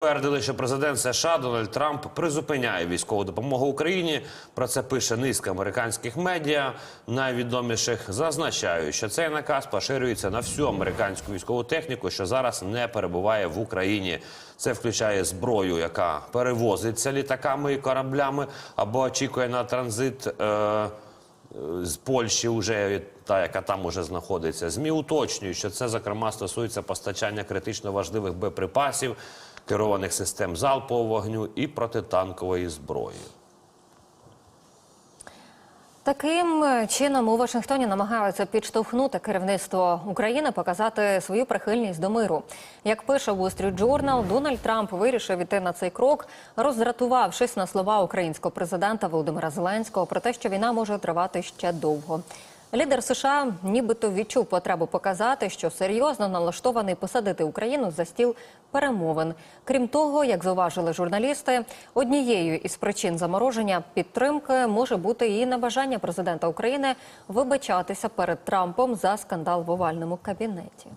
Твердили, що президент США Дональд Трамп призупиняє військову допомогу Україні. Про це пише низка американських медіа. Найвідоміших зазначають, що цей наказ поширюється на всю американську військову техніку, що зараз не перебуває в Україні. Це включає зброю, яка перевозиться літаками і кораблями або очікує на транзит. Е- з Польщі, вже та яка там уже знаходиться. Змі уточнюють, що це зокрема стосується постачання критично важливих боєприпасів, керованих систем залпового вогню і протитанкової зброї. Таким чином у Вашингтоні намагаються підштовхнути керівництво України показати свою прихильність до миру. Як пише Wall Street Journal, Дональд Трамп вирішив іти на цей крок, роздратувавшись на слова українського президента Володимира Зеленського про те, що війна може тривати ще довго. Лідер США нібито відчув потребу показати, що серйозно налаштований посадити Україну за стіл перемовин. Крім того, як зауважили журналісти, однією із причин замороження підтримки може бути і небажання президента України вибачатися перед Трампом за скандал в овальному кабінеті.